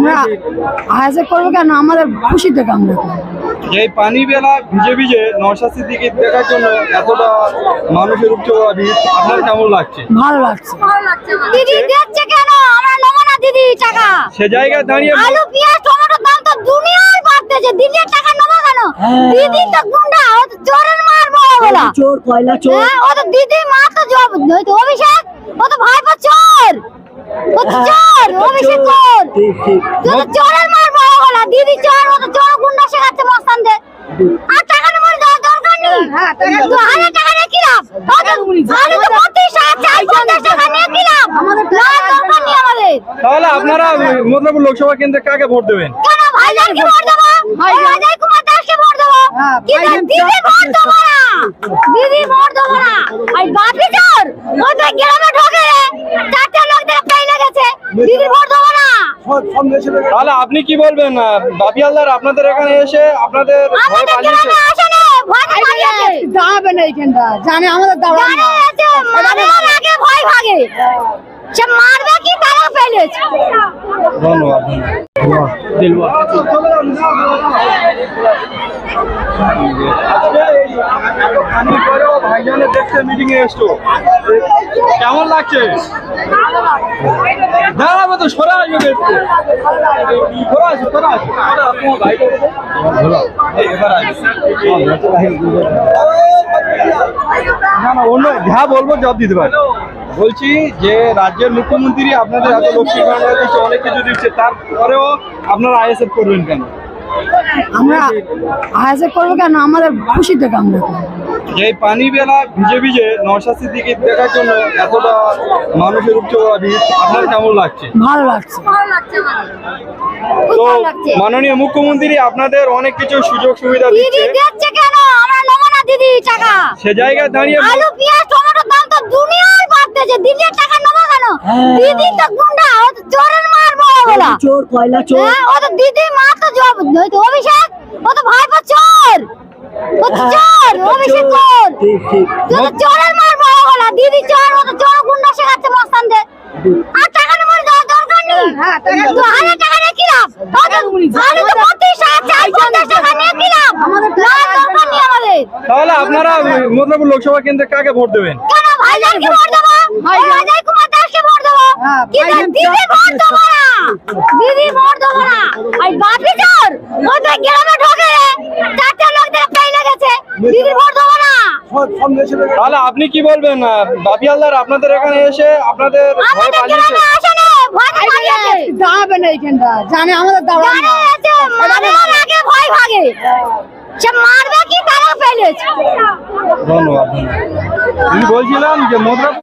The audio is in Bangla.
আমরা আয়াসে করব কেন? আমাদের খুশি থেকে আমরা এই পানি বেলা ভিজে ভিজে নশা সিদ্দিকে দেখার জন্য এতটা মানুষের উপচে ভিড় আপনার কেমন লাগছে? ভালো লাগছে। দিদি দিচ্ছে কেন? আমরা নেব না দিদি টাকা। সে জায়গায় দাঁড়িয়ে আলু পেঁয়াজ টমেটোর দাম তো দুনিয়ার বাড়তেছে দিদির টাকা নেব কেন? দিদি তো গুন্ডা ও তো চোরের মার বড় বলা। চোর কয়লা হ্যাঁ ও তো দিদি মা তো জব ওই তো অভিষেক ও তো ভাইপো চোর। ও তো চোর। অভিষেক চোর ঠিক ঠিক তুই চোরের মার বড় বলা দিদি চোর ও তো চোর গুন্ডা শেখাচ্ছে মস্তানদের আর টাকা নেবার দেওয়ার দরকার নেই? দু হাজার টাকা নিয়ে। কি লাভ? আমি তো বত্রিশ টাকা চাই পঞ্চাশ টাকা নিয়ে কি লাভ? আমাদের দরকার নেই আমাদের। তাহলে আপনারা মধ্যপুর লোকসভা কেন্দ্রে কাকে ভোট দেবেন? কেন ভাইজানকে ভোট দেবো? অজয় কুমার দাসকে ভোট দেবো? কিন্তু দিদি ভোট দেবো না? দিদি ভোট দেবো না। আর বাপি চোর ওই তো গ্রামে ঢোকে রে চারটে লোক দেখে পেয়ে গেছে দিদি ভোট দেবো না তাহলে আপনি কি বলবেন বাপি হালদার আপনাদের এখানে এসে আপনাদের ভয় পালিয়েছে? না দাঁড়াবে জানে আমাদের দাঁড়াবে ভয় ভাগে। সে মারবে কি তারা ধন্যবাদ এসছো। কেমন লাগছে? দাঁড়াবে তো সরা আসবে। না না অন্য যা বলব জব দিতে পারে বলছি যে রাজ্যের মুখ্যমন্ত্রী আপনাদের এত লক্ষ্মী ভান্ডার দিচ্ছে অনেক কিছু দিচ্ছে, তারপরেও আপনারা আইএসএফ করবেন কেন আমরা আয়াসে করব কেন আমাদের খুশি থেকে আমরা করব। যে এই পানি বেলা ভিজে ভিজে নশা সিদ্দিকে দেখার জন্য এতটা মানুষের উপচে আপনার কেমন লাগছে? ভালো লাগছে। তো মাননীয় মুখ্যমন্ত্রী আপনাদের অনেক কিছু সুযোগ সুবিধা দিচ্ছে। দিচ্ছে কেন? আমরা দিদি টাকা। সে জায়গায় দাঁড়িয়ে আলু পেঁয়াজ টমেটোর দাম তো দুনিয়ার বাড়তেছে দিদির টাকা নেব কেন দিদি তো গুন্ডা ও তো চোরের মার বড় বলা চোর কয়লা হ্যাঁ ও তো দিদি মা তো জব ওই তো অভিষেক ও তো ভাইপো চোর। ও তো চোর অভিষেক চোর। ঠিক ঠিক। তো চোরের মার বড় বলা দিদি চোর ও তো চোর গুন্ডা শেখাচ্ছে মস্তানদের আর টাকা নেবার দেওয়ার দরকার নেই? দু হাজার টাকা নিয়ে কি লাভ? তো আমি তো বত্রিশ চাই পঞ্চাশ টাকা নিয়ে কি লাভ? আমাদের দরকার নেই আমাদের। তাহলে আপনারা মধ্যপুর লোকসভা কেন্দ্রে কাকে ভোট দেবেন? কেন ভাইজানকে ভোট দেবো? অজয় কুমার দাসকে ভোট দেবো কিন্তু দিদি ভোট দেবো না দিদি ভোট দেবো না আর বাপি চোর? ওই তো গ্রামে ঢোকে চারটে লোক পেয়ে গেছে। দিদি ভোট দেবো না তাহলে আপনি কি বলবেন বাপি হালদার আপনাদের এখানে এসে আপনাদের ভয় পালিয়েছে? দাঁড়াবে না জানে আমাদের দাঁড়াবে ভয় ভাগে। সে মারবে কি তারা পেলেছে ধন্যবাদ বলছিলাম যে মধ্যপুর